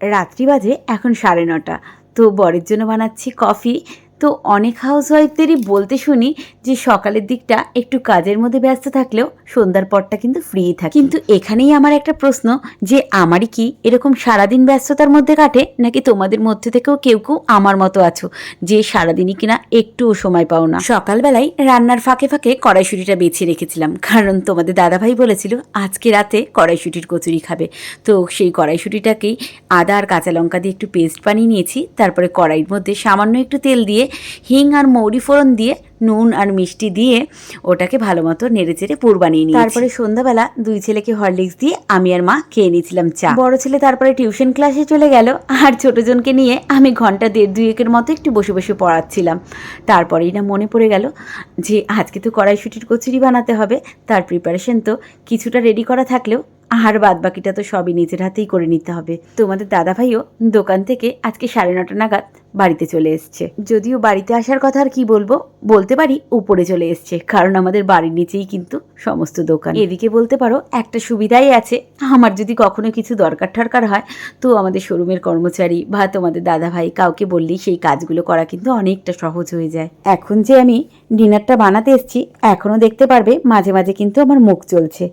রাত্রি বাজে এখন সাড়ে নটা। তো বরের জন্য বানাচ্ছি কফি। তো অনেক হাউস ওয়াইফদেরই বলতে শুনি যে সকালের দিকটা একটু কাজের মধ্যে ব্যস্ত থাকলেও সন্ধ্যার পরটা কিন্তু ফ্রি থাকে। কিন্তু এখানেই আমার একটা প্রশ্ন যে আমারই কি এরকম সারাদিন ব্যস্ততার মধ্যে কাটে নাকি তোমাদের মধ্যে থেকেও কেউ কেউ আমার মতো আছো যে সারাদিনই কিনা একটুও সময় পাও না? সকালবেলায় রান্নার ফাঁকে ফাঁকে কড়াইশুটিটা বেছে রেখেছিলাম। কারণ তোমাদের দাদাভাই বলেছিল, আজকে রাতে কড়াইশুটির কচুরি খাবে। তো সেই কড়াইশুটিটাকেই আদা আর কাঁচা লঙ্কা দিয়ে একটু পেস্ট বানিয়ে নিয়েছি। তারপরে কড়াইয়ের মধ্যে সামান্য একটু তেল দিয়ে হিং আর মৌরি ফোড়ন দিয়ে নুন আর মিষ্টি দিয়ে ওটাকে ভালো মতো নেড়ে চেড়ে পুর বানিয়ে নিই তারপরে সন্ধ্যাবেলা দুই ছেলেকে হরলিক্স দিয়ে আমি আর মা খেয়ে নিয়েছিলাম চা। বড় ছেলে তারপরে টিউশন ক্লাসে চলে গেল, আর ছোটজনকে নিয়ে আমি ঘণ্টা দেড় দুয়েকের মতো একটু বসে বসে পড়াচ্ছিলাম। তারপরেই না মনে পড়ে গেল যে আজকে তো কড়াইশুটির কচুরি বানাতে হবে, তার প্রিপারেশন তো কিছুটা রেডি করা থাকলেও আর বাদ বাকিটা তো সবই নিজের হাতেই করে নিতে হবে। তোমাদের দাদাভাইও দোকান থেকে আজকে সাড়ে নটা নাগাদ বাড়িতে চলে এসছে। যদিও বাড়িতে আসার কথা আর কি বলব বলতে পারি উপরে চলে এসছে, কারণ আমাদের বাড়ির নিচেই কিন্তু সমস্ত দোকান। এদিকে বলতে পারো, একটা সুবিধাই আছে, আমার যদি কখনো কিছু দরকার ঠরকার হয়, তো আমাদের শোরুমের কর্মচারী বা তোমাদের দাদা ভাই কাউকে বললেই সেই কাজগুলো করা কিন্তু অনেকটা সহজ হয়ে যায়। এখন যে আমি ডিনারটা বানাতে এসেছি, এখনও দেখতে পারবে, মাঝে মাঝে কিন্তু আমার মুখ চলছে।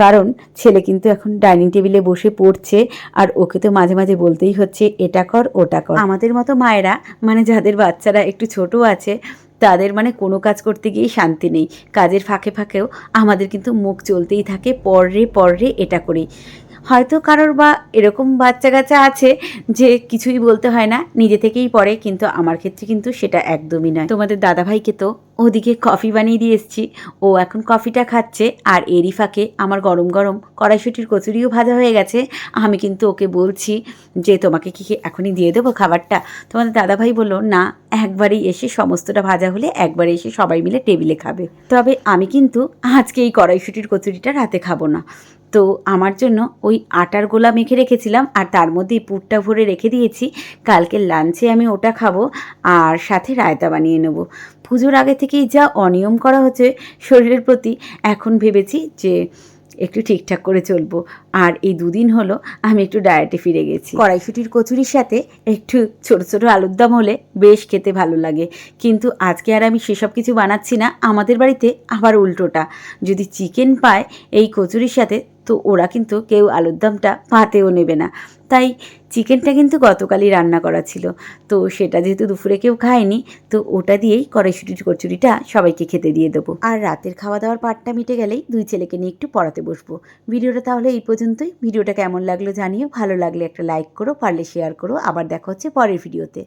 কারণ ছেলে কিন্তু এখন ডাইনিং টেবিলে বসে পড়ছে, আর ওকে তো মাঝে মাঝে বলতেই হচ্ছে, এটা কর, ওটা কর। আমাদের মতো মায়েরা মানে যাদের বাচ্চারা একটু ছোট আছে তাদের মানে কোনো কাজ করতে গিয়ে শান্তি নেই। কাজের ফাঁকে ফাঁকেও আমাদের কিন্তু মুখ চলতেই থাকে পররে পররে এটা করেই। হয়তো কারোর বা এরকম বাচ্চা কাচ্চা আছে যে কিছুই বলতে হয় না, নিজে থেকেই পড়ে, কিন্তু আমার ক্ষেত্রে কিন্তু সেটা একদমই নয়। তোমাদের দাদাভাইকে তো ওদিকে কফি বানিয়ে দিয়ে এসেছি। ও এখন কফিটা খাচ্ছে আর এরই ফাঁকে আমার গরম গরম কড়াইশুটির কচুরিও ভাজা হয়ে গেছে। আমি কিন্তু ওকে বলছি যে, তোমাকে কি কি এখনই দিয়ে দেবো খাবারটা? তোমাদের দাদাভাই বলল, না, একবারেই এসে সমস্তটা ভাজা হলে একবারে এসে সবাই মিলে টেবিলে খাবে। তবে আমি কিন্তু আজকে এই কড়াইশুটির কচুরিটা রাতে খাব না। তো আমার জন্য ওই আটার গোলা মেখে রেখেছিলাম আর তার মধ্যে পুরটা ভরে রেখে দিয়েছি। কালকে লাঞ্চে আমি ওটা খাব আর সাথে রায়তা বানিয়ে নেব। পুজোর আগে থেকেই যা অনিয়ম করা হচ্ছে শরীরের প্রতি, এখন ভেবেছি যে একটু ঠিকঠাক করে চলবো। আর এই দুদিন হলো আমি একটু ডায়েটে ফিরে গেছি। কড়াইশুটির কচুরির সাথে একটু ছোট ছোট আলুর দম হলে বেশ খেতে ভালো লাগে। কিন্তু আজকে আর আমি সেসব কিছু বানাচ্ছি না, আমাদের বাড়িতে আবার উল্টোটা। যদি চিকেন পায় এই কচুরির সাথে, তো ওরা কিন্তু কেউ আলুর দমটা পাতেও নেবে না। তাই চিকেনটা কিন্তু গতকালই রান্না করা ছিল। তো সেটা যেহেতু দুপুরে কেউ খায়নি, তো ওটা দিয়েই কড়াইশুটির কচুরিটা সবাইকে খেতে দিয়ে দেবো। আর রাতের খাওয়া দাওয়ার পাটটা মিটে গেলেই দুই ছেলেকে নিয়ে একটু পড়াতে বসবো। ভিডিওটা তাহলে এই পর্যন্তই। ভিডিওটা কেমন লাগল জানিও। ভালো লাগলে একটা লাইক করো, পারলে শেয়ার করো। আবার দেখা হচ্ছে পরের ভিডিওতে।